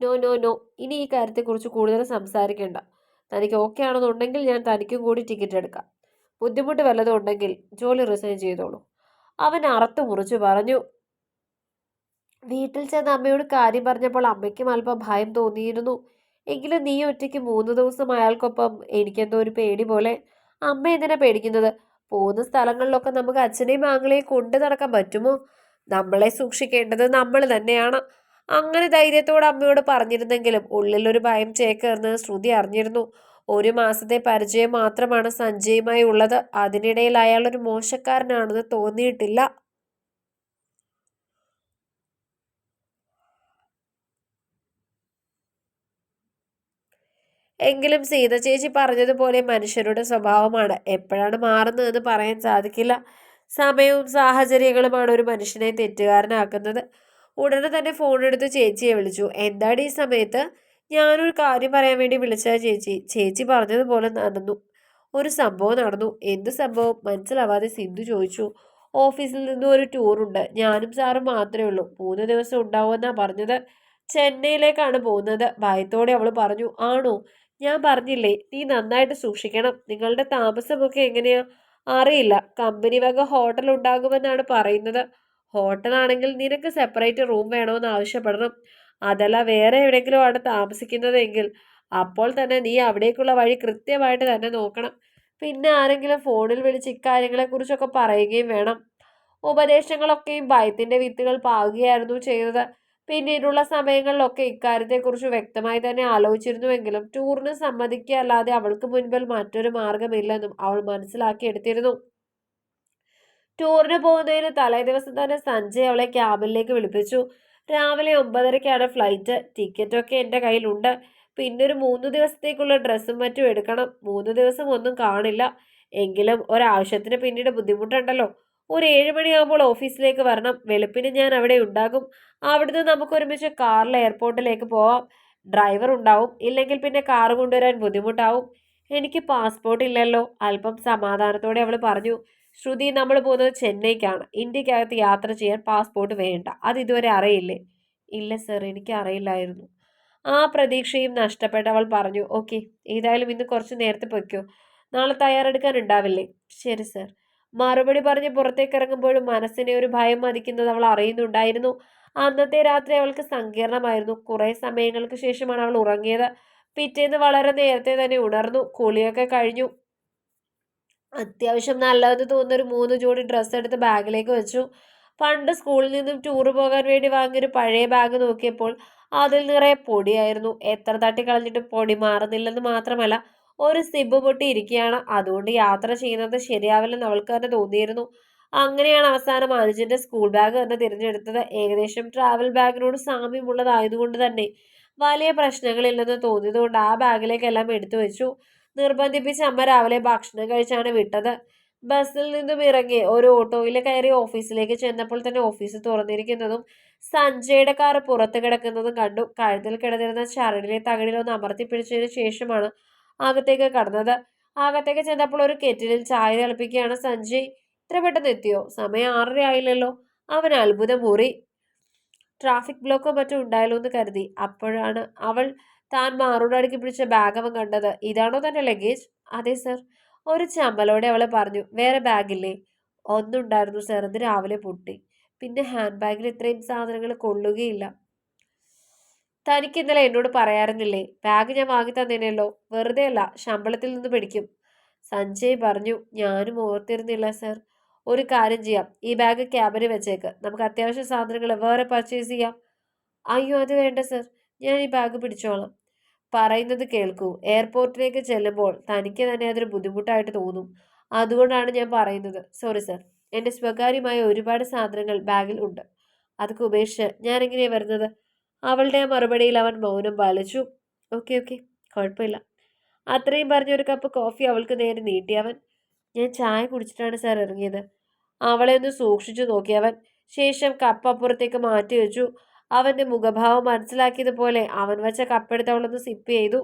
No no no ഇനി ഈ കാര്യത്തെക്കുറിച്ച് കൂടുതൽ സംസാരിക്കേണ്ട. തനിക്ക് ഓക്കെ ആണെന്നുണ്ടെങ്കിൽ ഞാൻ തനിക്കും കൂടി ടിക്കറ്റ് എടുക്കാം. ബുദ്ധിമുട്ട് വല്ലതും ഉണ്ടെങ്കിൽ ജോലി റിസൈൻ ചെയ്തോളൂ. അവൻ അറുത്തു മുറിച്ചു പറഞ്ഞു. വീട്ടിൽ ചെന്ന് അമ്മയോട് കാര്യം പറഞ്ഞപ്പോൾ അമ്മയ്ക്കും അല്പം ഭയം തോന്നിയിരുന്നു. എങ്കിലും നീ ഒറ്റയ്ക്ക് മൂന്ന് ദിവസം അയാൾക്കൊപ്പം എനിക്കെന്തോ ഒരു പേടി പോലെ. അമ്മ എന്തിനാ പേടിക്കുന്നത്? പോകുന്ന സ്ഥലങ്ങളിലൊക്കെ നമുക്ക് അച്ഛനെയും ആങ്ങളെയും കൊണ്ടു നടക്കാൻ പറ്റുമോ? നമ്മളെ സൂക്ഷിക്കേണ്ടത് നമ്മൾ തന്നെയാണ്. അങ്ങനെ ധൈര്യത്തോടെ അമ്മയോട് പറഞ്ഞിരുന്നെങ്കിലും ഉള്ളിലൊരു ഭയം ചേക്കേർന്ന് ശ്രുതി അറിഞ്ഞിരുന്നു. ഒരു മാസത്തെ പരിചയം മാത്രമാണ് സഞ്ജയുമായി ഉള്ളത്. അതിനിടയിൽ അയാൾ ഒരു മോശക്കാരനാണെന്ന് തോന്നിയിട്ടില്ല. എങ്കിലും സീത ചേച്ചി പറഞ്ഞതുപോലെ മനുഷ്യരുടെ സ്വഭാവമാണ്. എപ്പോഴാണ് മാറുന്നതെന്ന് പറയാൻ സാധിക്കില്ല. സമയവും സാഹചര്യങ്ങളുമാണ് ഒരു മനുഷ്യനെ തെറ്റുകാരനാക്കുന്നത്. ഉടനെ തന്നെ ഫോൺ എടുത്ത് ചേച്ചിയെ വിളിച്ചു. എന്താണ് ഈ സമയത്ത്? ഞാനൊരു കാര്യം പറയാൻ വേണ്ടി വിളിച്ച ചേച്ചി. ചേച്ചി പറഞ്ഞതുപോലെ നടന്നു. ഒരു സംഭവം നടന്നു. എന്ത് സംഭവം? മനസ്സിലാവാതെ സിന്ധു ചോദിച്ചു. ഓഫീസിൽ നിന്നും ഒരു ടൂറുണ്ട് ഞാനും സാറും മാത്രമേ ഉള്ളൂ. മൂന്ന് ദിവസം ഉണ്ടാവുമെന്നാണ് പറഞ്ഞത്. ചെന്നൈയിലേക്കാണ് പോകുന്നത്. ഭയത്തോടെ അവൾ പറഞ്ഞു ആണോ? ഞാൻ പറഞ്ഞില്ലേ നീ നന്നായിട്ട് സൂക്ഷിക്കണം. നിങ്ങളുടെ താമസമൊക്കെ എങ്ങനെയാ? അറിയില്ല. കമ്പനി വക ഹോട്ടൽ ഉണ്ടാകുമെന്നാണ് പറയുന്നത്. ഹോട്ടലാണെങ്കിൽ നിനക്ക് സെപ്പറേറ്റ് റൂം വേണമെന്ന് ആവശ്യപ്പെടണം. അതല്ല വേറെ എവിടെയെങ്കിലും ആണ് താമസിക്കുന്നതെങ്കിൽ അപ്പോൾ തന്നെ നീ അവിടേക്കുള്ള വഴി കൃത്യമായിട്ട് തന്നെ നോക്കണം. പിന്നെ ആരെങ്കിലും ഫോണിൽ വിളിച്ച് ഇക്കാര്യങ്ങളെക്കുറിച്ചൊക്കെ പറയുകയും വേണം. ഉപദേശങ്ങളൊക്കെയും ഭയത്തിന്റെ വിത്തുകൾ പാകുകയായിരുന്നു ചെയ്തത്. പിന്നീടുള്ള സമയങ്ങളിലൊക്കെ ഇക്കാര്യത്തെക്കുറിച്ച് വ്യക്തമായി തന്നെ ആലോചിച്ചിരുന്നുവെങ്കിലും ടൂറിന് സമ്മതിക്കുക അല്ലാതെ അവൾക്ക് മുൻപിൽ മറ്റൊരു മാർഗമില്ലെന്നും അവൾ മനസ്സിലാക്കിയെടുത്തിരുന്നു. ടൂറിന് പോകുന്നതിന് തലേ ദിവസം തന്നെ സഞ്ജയ് അവളെ ക്യാബിലേക്ക് വിളിപ്പിച്ചു. രാവിലെ ഒമ്പതരയ്ക്കാണ് ഫ്ലൈറ്റ് ടിക്കറ്റൊക്കെ എന്റെ കയ്യിലുണ്ട്. പിന്നെ ഒരു മൂന്ന് ദിവസത്തേക്കുള്ള ഡ്രസ്സും മറ്റും എടുക്കണം. മൂന്ന് ദിവസം ഒന്നും കാണില്ല. എങ്കിലും ഒരാവശ്യത്തിന് പിന്നീട് ബുദ്ധിമുട്ടുണ്ടല്ലോ. ഒരു ഏഴ് മണിയാകുമ്പോൾ ഓഫീസിലേക്ക് വരണം. വെളുപ്പിന് ഞാൻ അവിടെ ഉണ്ടാകും. അവിടുന്ന് നമുക്ക് ഒരുമിച്ച് കാറിൽ എയർപോർട്ടിലേക്ക് പോവാം. ഡ്രൈവർ ഉണ്ടാവും. ഇല്ലെങ്കിൽ പിന്നെ കാറ് കൊണ്ടുവരാൻ ബുദ്ധിമുട്ടാവും. എനിക്ക് പാസ്പോർട്ട് ഇല്ലല്ലോ. അല്പം സമാധാനത്തോടെ അവൾ പറഞ്ഞു. ശ്രുതി നമ്മൾ പോകുന്നത് ചെന്നൈക്കാണ്. ഇന്ത്യക്കകത്ത് യാത്ര ചെയ്യാൻ പാസ്പോർട്ട് വേണ്ട. അത് ഇതുവരെ അറിയില്ലേ? ഇല്ല സർ എനിക്ക് അറിയില്ലായിരുന്നു. ആ പ്രതീക്ഷയും നഷ്ടപ്പെട്ടവൾ പറഞ്ഞു ഓക്കെ ഏതായാലും ഇന്ന് കുറച്ച് നേരത്തെ പൊയ്ക്കോ. നാളെ തയ്യാറെടുക്കാൻ ഉണ്ടാവില്ലേ? ശരി സർ. മറുപടി പറഞ്ഞ് പുറത്തേക്ക് ഇറങ്ങുമ്പോഴും മനസ്സിനെ ഒരു ഭയം മതിക്കുന്നത് അവൾ അറിയുന്നുണ്ടായിരുന്നു. അന്നത്തെ രാത്രി അവൾക്ക് സങ്കീർണമായിരുന്നു. കുറേ സമയങ്ങൾക്ക് ശേഷമാണ് അവൾ ഉറങ്ങിയത്. പിറ്റേന്ന് വളരെ നേരത്തെ തന്നെ ഉണർന്നു. കുളിയൊക്കെ കഴിഞ്ഞു. അത്യാവശ്യം നല്ലതെന്ന് തോന്നുന്ന. ഒരു മൂന്ന് ജോഡി ഡ്രസ്സ് എടുത്ത് ബാഗിലേക്ക് വെച്ചു. പണ്ട് സ്കൂളിൽ നിന്നും ടൂറ് പോകാൻ വേണ്ടി വാങ്ങിയൊരു പഴയ ബാഗ് നോക്കിയപ്പോൾ അതിൽ നിറയെ പൊടിയായിരുന്നു. എത്ര തട്ടി കളഞ്ഞിട്ട് പൊടി മാറുന്നില്ലെന്ന് മാത്രമല്ല ഒരു സിബ് പൊട്ടി ഇരിക്കുകയാണ്. അതുകൊണ്ട് യാത്ര ചെയ്യുന്നത് ശരിയാവില്ലെന്ന് അവൾക്ക് തന്നെ തോന്നിയിരുന്നു. അങ്ങനെയാണ് അവസാനം അനുജന്റെ സ്കൂൾ ബാഗ് തന്നെ തിരഞ്ഞെടുത്തത്. ഏകദേശം ട്രാവൽ ബാഗിനോട് സാമ്യമുള്ളതായതുകൊണ്ട് തന്നെ വലിയ പ്രശ്നങ്ങളില്ലെന്ന് തോന്നിയതുകൊണ്ട് ആ ബാഗിലേക്കെല്ലാം എടുത്തു വെച്ചു നിർബന്ധിപ്പിച്ച് അമ്മ രാവിലെ ഭക്ഷണം കഴിച്ചാണ് വിട്ടത്. ബസ്സിൽ നിന്നും ഇറങ്ങി ഒരു ഓട്ടോയിൽ കയറി ഓഫീസിലേക്ക് ചെന്നപ്പോൾ തന്നെ ഓഫീസ് തുറന്നിരിക്കുന്നതും സഞ്ജയുടെ കാർ പുറത്ത് കിടക്കുന്നതും കണ്ടു. കഴുത്തിൽ കിടന്നിരുന്ന ചരടിലെ തകടിലൊന്ന് അമർത്തി പിടിച്ചതിന് ശേഷമാണ് അകത്തേക്ക് കടന്നത്. അകത്തേക്ക് ചെന്നപ്പോൾ ഒരു കെറ്റിലിൽ ചായ തിളപ്പിക്കുകയാണ് സഞ്ജയ് ഇത്ര പെട്ടെന്ന് എത്തിയോ? സമയം ആറര ആയില്ലല്ലോ അവൻ അത്ഭുതം മൂറി ട്രാഫിക് ബ്ലോക്കോ മറ്റോ ഉണ്ടായല്ലോ എന്ന് കരുതി. അപ്പോഴാണ് അവൾ താൻ മാറോട് അടുക്കി പിടിച്ച ബാഗ് അവൻ കണ്ടത്. ഇതാണോ തന്റെ ലഗേജ് അതെ സർ ഒരു ചമ്മലോടെ അവളെ പറഞ്ഞു വേറെ ബാഗില്ലേ ഒന്നുണ്ടായിരുന്നു സർ അത് രാവിലെ പൊട്ടി. പിന്നെ ഹാൻഡ് ബാഗിൽ ഇത്രയും സാധനങ്ങൾ കൊള്ളുകയില്ല. തനിക്ക് ഇന്നലെ എന്നോട് പറയാറുന്നില്ലേ? ബാഗ് ഞാൻ വാങ്ങി തന്നേനല്ലോ. വെറുതെ അല്ല ശമ്പളത്തിൽ നിന്ന് പിടിക്കും സഞ്ജയ് പറഞ്ഞു ഞാനും ഓർത്തിരുന്നില്ല സർ ഒരു കാര്യം ചെയ്യാം. ഈ ബാഗ് ക്യാബിന് വെച്ചേക്ക്. നമുക്ക് അത്യാവശ്യ സാധനങ്ങൾ വേറെ പർച്ചേസ് ചെയ്യാം. അയ്യോ അത് വേണ്ട സർ ഞാൻ ഈ ബാഗ് പിടിച്ചോളാം. പറയുന്നത് കേൾക്കൂ. എയർപോർട്ടിലേക്ക് ചെല്ലുമ്പോൾ തനിക്ക് തന്നെ അതൊരു ബുദ്ധിമുട്ടായിട്ട് തോന്നും. അതുകൊണ്ടാണ് ഞാൻ പറയുന്നത്. സോറി സർ എന്റെ സ്വകാര്യമായ ഒരുപാട് സാധനങ്ങൾ ബാഗിൽ ഉണ്ട്. അതൊക്കെ ഉപേക്ഷിച്ച് ഞാൻ എങ്ങനെയാണ് വരുന്നത്? അവളുടെ മറുപടിയിൽ അവൻ മൗനം പാലിച്ചു. ഓക്കെ ഓക്കെ കുഴപ്പമില്ല. അത്രയും പറഞ്ഞ ഒരു കപ്പ് കോഫി അവൾക്ക് നേരെ നീട്ടി അവൻ. ഞാൻ ചായ കുടിച്ചിട്ടാണ് സാർ ഇറങ്ങിയത്. അവളെ ഒന്ന് സൂക്ഷിച്ചു നോക്കിയവൻ ശേഷം കപ്പ് അപ്പുറത്തേക്ക് മാറ്റി വെച്ചു. അവന്റെ മുഖഭാവം മനസ്സിലാക്കിയതുപോലെ അവൻ വച്ച കപ്പെടുത്ത് അവളൊന്ന് സിപ്പ് ചെയ്തു.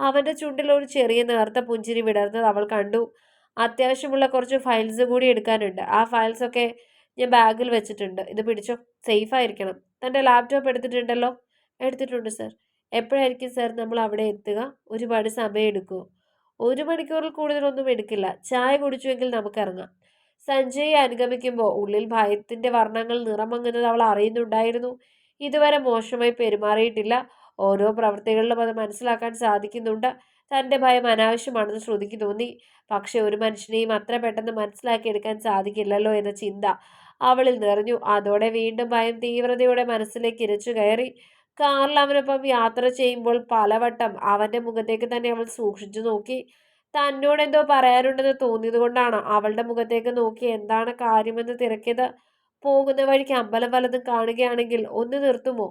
അവന്റെ ചുണ്ടിൽ ഒരു ചെറിയ നേർത്ത പുഞ്ചിരി വിടർന്നത് അവൾ കണ്ടു. അത്യാവശ്യമുള്ള കുറച്ച് ഫയൽസ് കൂടി എടുക്കാനുണ്ട്. ആ ഫയൽസൊക്കെ ഞാൻ ബാഗിൽ വെച്ചിട്ടുണ്ട്. ഇത് പിടിച്ചോ? സേഫ് ആയിരിക്കണം. തന്റെ ലാപ്ടോപ്പ് എടുത്തിട്ടുണ്ടല്ലോ? എടുത്തിട്ടുണ്ട് സർ എപ്പോഴായിരിക്കും സാർ നമ്മൾ അവിടെ എത്തുക? ഒരുപാട് സമയം എടുക്കുമോ ഒരു മണിക്കൂറിൽ കൂടുതലൊന്നും എടുക്കില്ല. ചായ കുടിച്ചുവെങ്കിൽ നമുക്കിറങ്ങാം സഞ്ജയെ അനുഗമിക്കുമ്പോൾ ഉള്ളിൽ ഭയത്തിന്റെ വർണങ്ങൾ നിറമങ്ങുന്നത് അവൾ അറിയുന്നുണ്ടായിരുന്നു. ഇതുവരെ മോശമായി പെരുമാറിയിട്ടില്ല. ഓരോ പ്രവൃത്തികളിലും അത് മനസ്സിലാക്കാൻ സാധിക്കുന്നുണ്ട്. തന്റെ ഭയം അനാവശ്യമാണെന്ന് ശ്രുതിക്ക് തോന്നി. പക്ഷെ ഒരു മനുഷ്യനെയും അത്ര പെട്ടെന്ന് മനസ്സിലാക്കിയെടുക്കാൻ സാധിക്കില്ലല്ലോ എന്ന ചിന്ത അവളിൽ നിറഞ്ഞു. അതോടെ വീണ്ടും ഭയം തീവ്രതയോടെ മനസ്സിലേക്ക് ഇരച്ചു കയറി. കാറിൽ അവനൊപ്പം യാത്ര ചെയ്യുമ്പോൾ പലവട്ടം അവന്റെ മുഖത്തേക്ക് തന്നെ അവൾ സൂക്ഷിച്ചു നോക്കി. തന്നോട് എന്തോ പറയാനുണ്ടെന്ന് തോന്നിയത് കൊണ്ടാണ് അവളുടെ മുഖത്തേക്ക് നോക്കി എന്താണ് കാര്യമെന്ന് തിരക്കിയത്. പോകുന്ന വഴിക്ക് അമ്പലം വലതും കാണുകയാണെങ്കിൽ ഒന്ന് നിർത്തുമോ?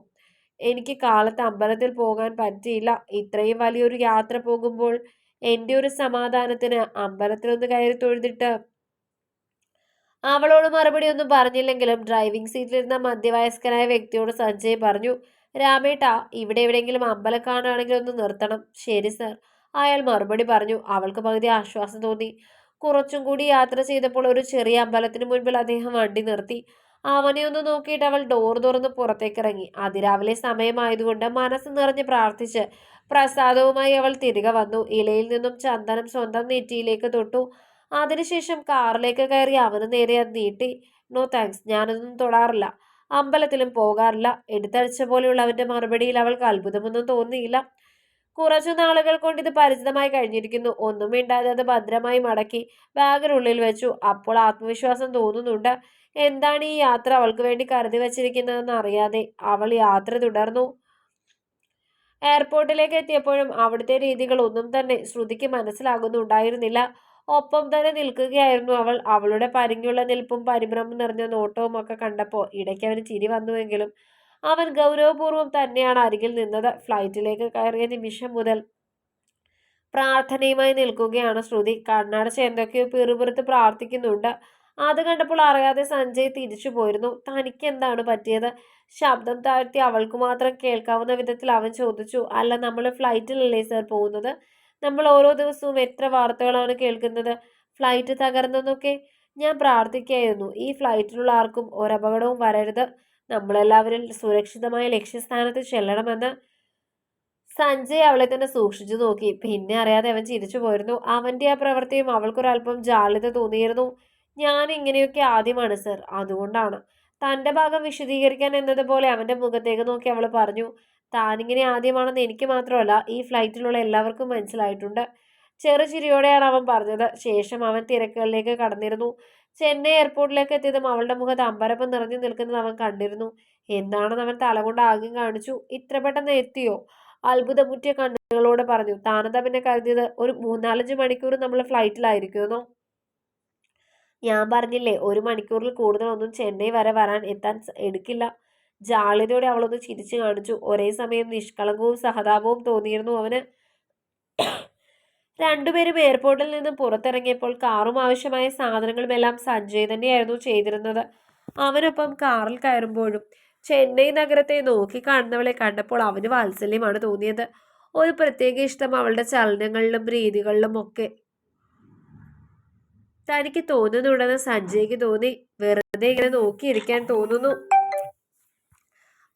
എനിക്ക് കാലത്ത് അമ്പലത്തിൽ പോകാൻ പറ്റിയില്ല. ഇത്രയും വലിയൊരു യാത്ര പോകുമ്പോൾ എന്റെ ഒരു സമാധാനത്തിന് അമ്പലത്തിലൊന്ന് കയറി തൊഴുതിട്ട് അവളോട് മറുപടി ഒന്നും പറഞ്ഞില്ലെങ്കിലും ഡ്രൈവിംഗ് സീറ്റിലിരുന്ന മധ്യവയസ്കനായ വ്യക്തിയോട് സഞ്ജയ് പറഞ്ഞു രാമേട്ട ഇവിടെ എവിടെയെങ്കിലും അമ്പലം കാണുകയാണെങ്കിൽ ഒന്ന് നിർത്തണം. ശരി സർ അയാൾ മറുപടി പറഞ്ഞു. അവൾക്ക് പകുതി ആശ്വാസം തോന്നി. കുറച്ചും കൂടി യാത്ര ചെയ്തപ്പോൾ ഒരു ചെറിയ അമ്പലത്തിന് മുൻപിൽ അദ്ദേഹം വണ്ടി നിർത്തി. അവനെ ഒന്ന് നോക്കിയിട്ട് അവൾ ഡോർ തുറന്ന് പുറത്തേക്ക് ഇറങ്ങി. അതിരാവിലെ സമയമായതുകൊണ്ട് മനസ്സ് നിറഞ്ഞ് പ്രാർത്ഥിച്ച് പ്രസാദവുമായി അവൾ തിരികെ വന്നു. ഇലയിൽ നിന്നും ചന്ദനം സ്വന്തം നെറ്റിയിലേക്ക് തൊട്ടു. അതിനുശേഷം കാറിലേക്ക് കയറി അവന് നേരെ അത് നീട്ടി. നോ താങ്ക്സ് ഞാനൊന്നും തൊടാറില്ല. അമ്പലത്തിലും പോകാറില്ല. എടുത്തടിച്ച പോലെയുള്ള അവന്റെ മറുപടിയിൽ അവൾക്ക് അത്ഭുതമൊന്നും തോന്നിയില്ല. കുറച്ചു നാളുകൾ കൊണ്ട് ഇത് പരിചിതമായി കഴിഞ്ഞിരിക്കുന്നു. ഒന്നും മിണ്ടാതെ അത് ഭദ്രമായി മടക്കി ബാഗിനുള്ളിൽ വെച്ചു. അപ്പോൾ ആത്മവിശ്വാസം തോന്നുന്നുണ്ട്. എന്താണ് ഈ യാത്ര അവൾക്ക് വേണ്ടി കരുതി വച്ചിരിക്കുന്നതെന്ന് അറിയാതെ അവൾ യാത്ര തുടർന്നു. എയർപോർട്ടിലേക്ക് എത്തിയപ്പോഴും അവിടുത്തെ രീതികൾ ഒന്നും തന്നെ ശ്രുതിക്ക് മനസ്സിലാകുന്നുണ്ടായിരുന്നില്ല. ഒപ്പം തന്നെ നിൽക്കുകയായിരുന്നു അവൾ. അവളുടെ പരിങ്ങുള്ള നിൽപ്പും പരിഭ്രമം നിറഞ്ഞ നോട്ടവും ഒക്കെ കണ്ടപ്പോൾ ഇടയ്ക്ക് അവന് ചിരി വന്നുവെങ്കിലും അവൻ ഗൗരവപൂർവം തന്നെയാണ് അരികിൽ നിന്നത്. ഫ്ലൈറ്റിലേക്ക് കയറിയ നിമിഷം മുതൽ പ്രാർത്ഥനയുമായി നിൽക്കുകയാണ് ശ്രുതി. കണ്ണടച്ച് എന്തൊക്കെയോ പിറുപിറുത്ത് പ്രാർത്ഥിക്കുന്നുണ്ട്. അത് കണ്ടപ്പോൾ അറിയാതെ സഞ്ജയ് തിരിച്ചു പോയിരുന്നു. തനിക്ക് എന്താണ് പറ്റിയത്? ശബ്ദം താഴ്ത്തി അവൾക്ക് മാത്രം കേൾക്കാവുന്ന വിധത്തിൽ അവൻ ചോദിച്ചു. അല്ല നമ്മൾ ഫ്ലൈറ്റിലല്ലേ സർ പോകുന്നത്? നമ്മൾ ഓരോ ദിവസവും എത്ര വാർത്തകളാണ് കേൾക്കുന്നത്? ഫ്ലൈറ്റ് തകർന്നെന്നൊക്കെ ഞാൻ പ്രാർത്ഥിക്കായിരുന്നു. ഈ ഫ്ലൈറ്റിലുള്ള ആർക്കും ഒരപകടവും വരരുത്. നമ്മളെല്ലാവരും സുരക്ഷിതമായ ലക്ഷ്യസ്ഥാനത്ത് ചെല്ലണമെന്ന് സഞ്ജയ് അവളെ തന്നെ സൂക്ഷിച്ചു നോക്കി. പിന്നെ അറിയാതെ അവൻ ചിരിച്ചു പോയിരുന്നു. അവന്റെ ആ പ്രവൃത്തിയും അവൾക്കൊരല്പം ജാള്യത തോന്നിയിരുന്നു. ഞാൻ ഇങ്ങനെയൊക്കെ ആദ്യമാണ് സർ. അതുകൊണ്ടാണ്. തന്റെ ഭാഗം വിശദീകരിക്കാൻ എന്നതുപോലെ അവന്റെ മുഖത്തേക്ക് നോക്കി അവൾ പറഞ്ഞു താനിങ്ങനെ ആദ്യമാണെന്ന് എനിക്ക് മാത്രമല്ല ഈ ഫ്ലൈറ്റിലുള്ള എല്ലാവർക്കും മനസ്സിലായിട്ടുണ്ട്. ചെറുചിരിയോടെയാണ് അവൻ പറഞ്ഞത്. ശേഷം അവൻ തിരക്കുകളിലേക്ക് കടന്നിരുന്നു. ചെന്നൈ എയർപോർട്ടിലേക്ക് എത്തിയതും അവളുടെ മുഖത്ത് അമ്പരപ്പം നിറഞ്ഞു നിൽക്കുന്നത് അവൻ കണ്ടിരുന്നു. എന്താണെന്ന് അവൻ തലകൊണ്ട് ആകും കാണിച്ചു. ഇത്ര പെട്ടെന്ന് എത്തിയോ? അത്ഭുതമുറ്റിയ കണ്ണുകളോട് പറഞ്ഞു. താനെന്താ പിന്നെ കരുതിയത്? ഒരു മൂന്നാലഞ്ച് മണിക്കൂർ നമ്മൾ ഫ്ലൈറ്റിലായിരിക്കുമെന്നോ? ഞാൻ പറഞ്ഞില്ലേ ഒരു മണിക്കൂറിൽ കൂടുതലൊന്നും ചെന്നൈ വരെ വരാൻ എത്താൻ എടുക്കില്ല. ജാളിതയോടെ അവളൊന്ന് ചിരിച്ചു കാണിച്ചു. ഒരേ സമയം നിഷ്കളങ്കവും സഹതാപവും തോന്നിയിരുന്നു അവന്. രണ്ടുപേരും എയർപോർട്ടിൽ നിന്ന് പുറത്തിറങ്ങിയപ്പോൾ കാറും ആവശ്യമായ സാധനങ്ങളും എല്ലാം സഞ്ജയ് തന്നെയായിരുന്നു ചെയ്തിരുന്നത്. അവനൊപ്പം കാറിൽ കയറുമ്പോഴും ചെന്നൈ നഗരത്തെ നോക്കി കാണുന്നവളെ കണ്ടപ്പോൾ അവന് വാത്സല്യമാണ് തോന്നിയത്. ഒരു പ്രത്യേക ഇഷ്ടം അവളുടെ ചലനങ്ങളിലും രീതികളിലും ഒക്കെ. തനിക്ക് തോന്നുന്നുണ്ടെന്ന് സഞ്ജയ്ക്ക് തോന്നി. വെറുതെ ഇങ്ങനെ നോക്കിയിരിക്കാൻ തോന്നുന്നു.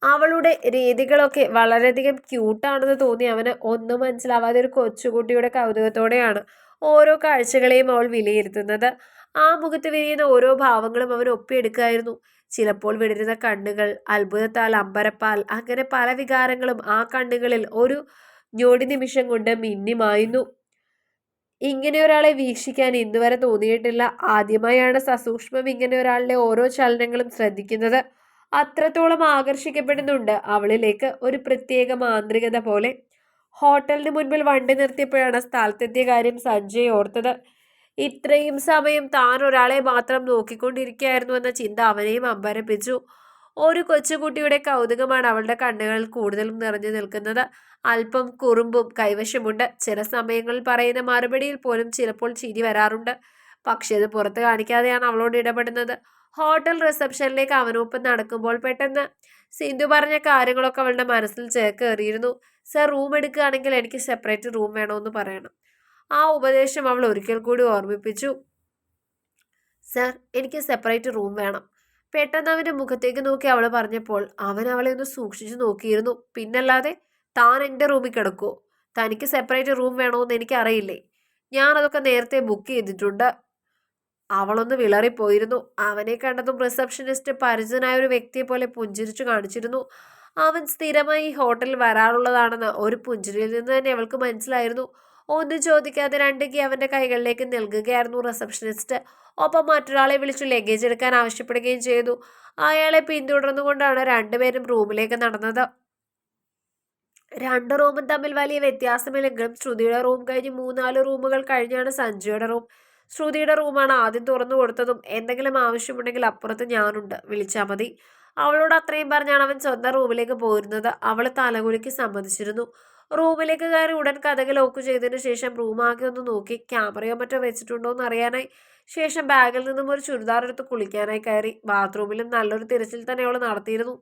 അവളുടെ രീതികളൊക്കെ വളരെയധികം ക്യൂട്ടാണെന്ന് തോന്നി. അവന് ഒന്നും മനസ്സിലാവാതെ ഒരു കൊച്ചുകുട്ടിയുടെ കൗതുകത്തോടെയാണ് ഓരോ കാഴ്ചകളെയും അവൾ വിലയിരുത്തുന്നത്. ആ മുഖത്ത് വിരിയുന്ന ഓരോ ഭാവങ്ങളും അവൻ ഒപ്പിയെടുക്കുകയായിരുന്നു ചിലപ്പോൾ വിടരുന്ന കണ്ണുകൾ അത്ഭുതത്താൽ അമ്പരപ്പാൽ അങ്ങനെ പല വികാരങ്ങളും ആ കണ്ണുകളിൽ ഒരു ഞൊടി നിമിഷം കൊണ്ട് മിന്നിമായുന്നു. ഇങ്ങനെ ഒരാളെ വീക്ഷിക്കാൻ ഇന്നുവരെ തോന്നിയിട്ടില്ല. ആദ്യമായാണ് സസൂക്ഷ്മം ഇങ്ങനെ ഒരാളുടെ ഓരോ ചലനങ്ങളും ശ്രദ്ധിക്കുന്നത്. അത്രത്തോളം ആകർഷിക്കപ്പെടുന്നുണ്ട്. അവളിലേക്ക് ഒരു പ്രത്യേക മാന്ത്രികത പോലെ. ഹോട്ടലിന് മുൻപിൽ വണ്ടി നിർത്തിയപ്പോഴാണ് സ്ഥലത്തെത്തിയ കാര്യം സഞ്ജയ് ഓർത്തത്. ഇത്രയും സമയം താൻ ഒരാളെ മാത്രം നോക്കിക്കൊണ്ടിരിക്കുകയായിരുന്നു എന്ന ചിന്ത അവനെയും അമ്പരപ്പിച്ചു. ഒരു കൊച്ചുകുട്ടിയുടെ കൗതുകമാണ് അവളുടെ കണ്ണുകളിൽ കൂടുതലും നിറഞ്ഞു നിൽക്കുന്നത്. അല്പം കുറുമ്പും കൈവശമുണ്ട്. ചില സമയങ്ങളിൽ പറയുന്ന മറുപടിയിൽ പോലും ചിലപ്പോൾ ചിരി വരാറുണ്ട്. പക്ഷേ അത് പുറത്ത് കാണിക്കാതെയാണ് അവളോട് ഇടപെടുന്നത്. ഹോട്ടൽ റിസപ്ഷനിലേക്ക് അവനൊപ്പം നടക്കുമ്പോൾ പെട്ടെന്ന് സിന്ധു പറഞ്ഞ കാര്യങ്ങളൊക്കെ അവളുടെ മനസ്സിൽ ചേക്കേറിയിരുന്നു. സർ റൂം എടുക്കുകയാണെങ്കിൽ എനിക്ക് സെപ്പറേറ്റ് റൂം വേണമെന്ന് പറയണം. ആ ഉപദേശം അവൾ ഒരിക്കൽ കൂടി ഓർമ്മിപ്പിച്ചു. സർ എനിക്ക് സെപ്പറേറ്റ് റൂം വേണം. പെട്ടെന്ന് അവന്റെ മുഖത്തേക്ക് നോക്കി അവൾ പറഞ്ഞപ്പോൾ അവൻ അവളെ ഒന്ന് സൂക്ഷിച്ചു നോക്കിയിരുന്നു. പിന്നല്ലാതെ താൻ എന്റെ റൂമിൽ കിടക്കുമോ തനിക്ക് സെപ്പറേറ്റ് റൂം വേണമെന്ന് എനിക്കറിയില്ലേ? ഞാനതൊക്കെ നേരത്തെ ബുക്ക് ചെയ്തിട്ടുണ്ട്. അവളൊന്ന് വിളറിപ്പോയിരുന്നു. അവനെ കണ്ടതും റിസപ്ഷനിസ്റ്റ് പരിചിതനായ ഒരു വ്യക്തിയെ പോലെ പുഞ്ചിരിച്ചു കാണിച്ചിരുന്നു. അവൻ സ്ഥിരമായി ഈ ഹോട്ടലിൽ വരാറുള്ളതാണെന്ന് ഒരു പുഞ്ചിരിയിൽ നിന്ന് തന്നെ അവൾക്ക് മനസ്സിലായിരുന്നു. ഒന്നും ചോദിക്കാതെ രണ്ട് കീ അവന്റെ കൈകളിലേക്ക് നൽകുകയായിരുന്നു റിസപ്ഷനിസ്റ്റ്. ഒപ്പം മറ്റൊരാളെ വിളിച്ചു ലഗേജ് എടുക്കാൻ ആവശ്യപ്പെടുകയും ചെയ്തു. അയാളെ പിന്തുടർന്നുകൊണ്ടാണ് രണ്ടുപേരും റൂമിലേക്ക് നടന്നത്. രണ്ട് റൂമും തമ്മിൽ വലിയ വ്യത്യാസമില്ലെങ്കിലും ശ്രുതിയുടെ റൂം കഴിഞ്ഞ് മൂന്നാൽ റൂമുകൾ കഴിഞ്ഞാണ് സഞ്ജയുടെ റൂം. ശ്രുതിയുടെ റൂമാണ് ആദ്യം തുറന്നു കൊടുത്തതും എന്തെങ്കിലും ആവശ്യമുണ്ടെങ്കിൽ അപ്പുറത്ത് ഞാനുണ്ട്. വിളിച്ചാൽ മതി. അവളോട് അത്രയും പറഞ്ഞാണ് അവൻ സ്വന്തം റൂമിലേക്ക് പോരുന്നത്. അവൾ തലകുലിക്ക് സമ്മതിച്ചിരുന്നു. റൂമിലേക്ക് കയറി ഉടൻ കഥക് ലോക്ക് ചെയ്തതിനു ശേഷം റൂമാകെ ഒന്ന് നോക്കി. ക്യാമറയോ മറ്റോ വെച്ചിട്ടുണ്ടോ എന്ന് അറിയാനായി ശേഷം ബാഗിൽ നിന്നും ഒരു ചുരിദാർ എടുത്ത് കുളിക്കാനായി കയറി. ബാത്റൂമിലും നല്ലൊരു തിരച്ചിൽ തന്നെ അവൾ നടത്തിയിരുന്നു.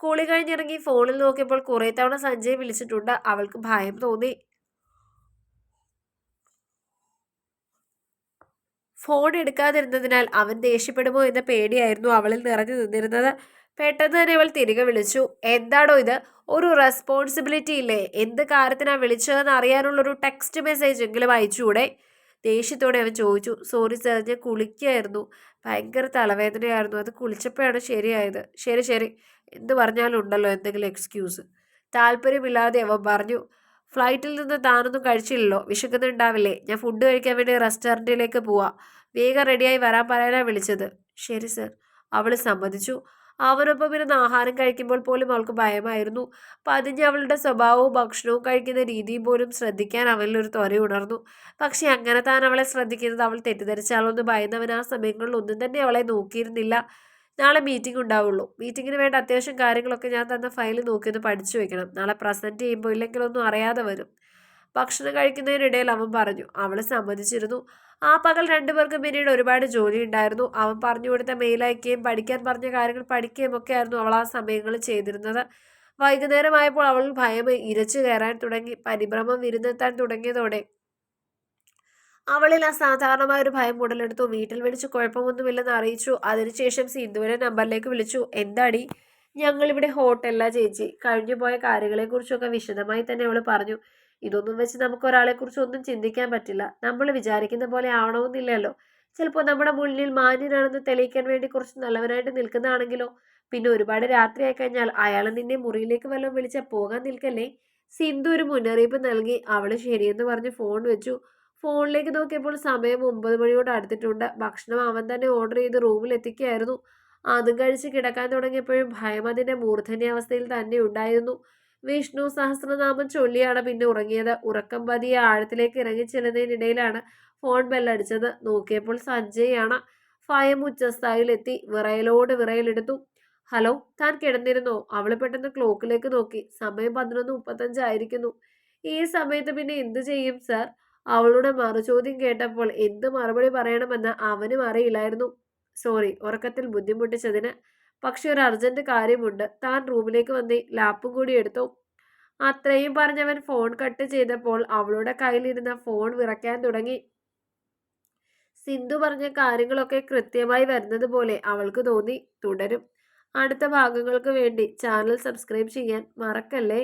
കുളി കഴിഞ്ഞിറങ്ങി ഫോണിൽ നോക്കിയപ്പോൾ കുറെ തവണ സഞ്ജയ് വിളിച്ചിട്ടുണ്ട്. അവൾക്ക് ഭയം തോന്നി. ഫോൺ എടുക്കാതിരുന്നതിനാൽ അവൻ ദേഷ്യപ്പെടുമോ എന്ന പേടിയായിരുന്നു അവളിൽ നിറഞ്ഞു നിന്നിരുന്നത്. പെട്ടെന്ന് തന്നെ അവൾ തിരികെ വിളിച്ചു. എന്താണോ ഇത്? ഒരു റെസ്പോൺസിബിലിറ്റി ഇല്ലേ? എന്ത് കാര്യത്തിനാണ് വിളിച്ചതെന്ന് അറിയാനുള്ളൊരു ടെക്സ്റ്റ് മെസ്സേജ് എങ്കിലും അയച്ചുകൂടെ? ദേഷ്യത്തോടെ അവൻ ചോദിച്ചു. സോറി സാർ ഞാൻ കുളിക്കായിരുന്നു. ഭയങ്കര തലവേദനയായിരുന്നു. അത് കുളിച്ചപ്പോഴാണ് ശരിയായത്. ശരി ശരി. എന്ത് പറഞ്ഞാലും ഉണ്ടല്ലോ എന്തെങ്കിലും എക്സ്ക്യൂസ് താല്പര്യമില്ലാതെ അവൻ പറഞ്ഞു. ഫ്ലൈറ്റിൽ നിന്ന് താനൊന്നും കഴിച്ചില്ലല്ലോ. വിശക്കുന്നുണ്ടാവില്ലേ? ഞാൻ ഫുഡ് കഴിക്കാൻ വേണ്ടി റെസ്റ്റോറന്റിലേക്ക് പോവാം. വേഗം റെഡിയായി വരാൻ പറയാനാണ് വിളിച്ചത്. ശരി സർ. അവൾ സമ്മതിച്ചു. അവനൊപ്പം ഇരുന്ന് ആഹാരം കഴിക്കുമ്പോൾ പോലും അവൾക്ക് ഭയമായിരുന്നു. പതിഞ്ഞ് അവളുടെ സ്വഭാവവും ഭക്ഷണവും കഴിക്കുന്ന രീതിയും പോലും ശ്രദ്ധിക്കാൻ അവനിലൊരു ത്വര ഉണർന്നു. പക്ഷെ അങ്ങനെ താൻ അവളെ ശ്രദ്ധിക്കുന്നത് അവൾ തെറ്റിദ്ധരിച്ചാലൊന്ന് ഭയന്നവൻ ആ സമയങ്ങളിൽ ഒന്നും തന്നെ അവളെ നോക്കിയിരുന്നില്ല. നാളെ മീറ്റിംഗ് ഉണ്ടാവുള്ളൂ. മീറ്റിങ്ങിന് വേണ്ട അത്യാവശ്യം കാര്യങ്ങളൊക്കെ ഞാൻ തന്ന ഫയൽ നോക്കിയൊന്ന് പഠിച്ചു വെക്കണം. നാളെ പ്രസന്റ് ചെയ്യുമ്പോൾ ഇല്ലെങ്കിലൊന്നും അറിയാതെ വരും. ഭക്ഷണം കഴിക്കുന്നതിനിടയിൽ അവൻ പറഞ്ഞു അവളെ സമ്മതിച്ചിരുന്നു. ആ പകൽ രണ്ടുപേർക്കും പിന്നീട് ഒരുപാട് ജോലി ഉണ്ടായിരുന്നു. അവൻ പറഞ്ഞു കൊടുത്ത മെയിൽ അയക്കുകയും പഠിക്കാൻ പറഞ്ഞ കാര്യങ്ങൾ പഠിക്കുകയും ഒക്കെ ആയിരുന്നു അവൾ ആ സമയങ്ങളിൽ ചെയ്തിരുന്നത്. വൈകുന്നേരമായപ്പോൾ അവൾ ഭയം ഇരച്ചു കയറാൻ തുടങ്ങി. പരിഭ്രമം വിരുന്നെത്താൻ തുടങ്ങിയതോടെ അവളിൽ അസാധാരണമായ ഒരു ഭയം ഉടലെടുത്തു. വീട്ടിൽ വിളിച്ച് കുഴപ്പമൊന്നുമില്ലെന്ന് അറിയിച്ചു. അതിനുശേഷം സിന്ധുവിനെ നമ്പറിലേക്ക് വിളിച്ചു. എന്താടി? ഞങ്ങളിവിടെ ഹോട്ടലിലാ ചേച്ചി. കഴിഞ്ഞു പോയ കാര്യങ്ങളെക്കുറിച്ചൊക്കെ വിശദമായി തന്നെ അവൾ പറഞ്ഞു. ഇതൊന്നും വെച്ച് നമുക്ക് ഒരാളെ കുറിച്ച് ഒന്നും ചിന്തിക്കാൻ പറ്റില്ല. നമ്മൾ വിചാരിക്കുന്ന പോലെ ആവണമെന്നില്ലല്ലോ. ചിലപ്പോൾ നമ്മുടെ മുന്നിൽ മാന്യനാണെന്ന് തെളിയിക്കാൻ വേണ്ടി കുറച്ച് നല്ലവനായിട്ട് നിൽക്കുന്നതാണെങ്കിലോ? പിന്നെ ഒരുപാട് രാത്രിയായി കഴിഞ്ഞാൽ അയാൾ നിന്നെ മുറിയിലേക്ക് വല്ലതും വിളിച്ചാൽ പോകാൻ നിൽക്കല്ലേ? സിന്ധു ഒരു മുന്നറിയിപ്പ് നൽകി അവൾ ശരിയെന്ന് പറഞ്ഞ് ഫോൺ വെച്ചു. ഫോണിലേക്ക് നോക്കിയപ്പോൾ സമയം ഒമ്പത് മണിയോട് അടുത്തിട്ടുണ്ട്. ഭക്ഷണം അവൻ തന്നെ ഓർഡർ ചെയ്ത് റൂമിൽ എത്തിക്കുകയായിരുന്നു. അതും കഴിച്ച് കിടക്കാൻ തുടങ്ങിയപ്പോഴും ഭയം അതിന്റെ മൂർധന്യാവസ്ഥയിൽ തന്നെ ഉണ്ടായിരുന്നു. വിഷ്ണു സഹസ്രനാമം ചൊല്ലിയാണ് പിന്നെ ഉറങ്ങിയത്. ഉറക്കം പതിയെ ആഴത്തിലേക്ക് ഇറങ്ങി ചെല്ലുന്നതിനിടയിലാണ് ഫോൺ ബെല്ലടിച്ചത് നോക്കിയപ്പോൾ സഞ്ജയാണ് ഫയം ഉച്ചസ്ഥായിലെത്തി വിറയലോട് വിറയലെടുത്തു. ഹലോ താൻ കിടന്നിരുന്നോ? അവൾ പെട്ടെന്ന് ക്ലോക്കിലേക്ക് നോക്കി. സമയം പതിനൊന്ന് മുപ്പത്തഞ്ചായിരിക്കുന്നു ഈ സമയത്ത് പിന്നെ എന്തു ചെയ്യും സർ? അവളുടെ മറുചോദ്യം കേട്ടപ്പോൾ എന്ത് മറുപടി പറയണമെന്ന് അവനും അറിയില്ലായിരുന്നു. സോറി ഉറക്കത്തിൽ ബുദ്ധിമുട്ടിച്ചതിന് പക്ഷെ ഒരു അർജന്റ് കാര്യമുണ്ട്. താൻ റൂമിലേക്ക് വന്ന് ലാപ്പും കൂടി എടുത്തു? അത്രയും പറഞ്ഞവൻ ഫോൺ കട്ട് ചെയ്തപ്പോൾ അവളുടെ കയ്യിലിരുന്ന ഫോൺ വിറയ്ക്കാൻ തുടങ്ങി. സിന്ധു പറഞ്ഞ കാര്യങ്ങളൊക്കെ കൃത്യമായി വരുന്നത് പോലെ അവൾക്ക് തോന്നി. തുടരും. അടുത്ത ഭാഗങ്ങൾക്ക് വേണ്ടി ചാനൽ സബ്സ്ക്രൈബ് ചെയ്യാൻ മറക്കല്ലേ?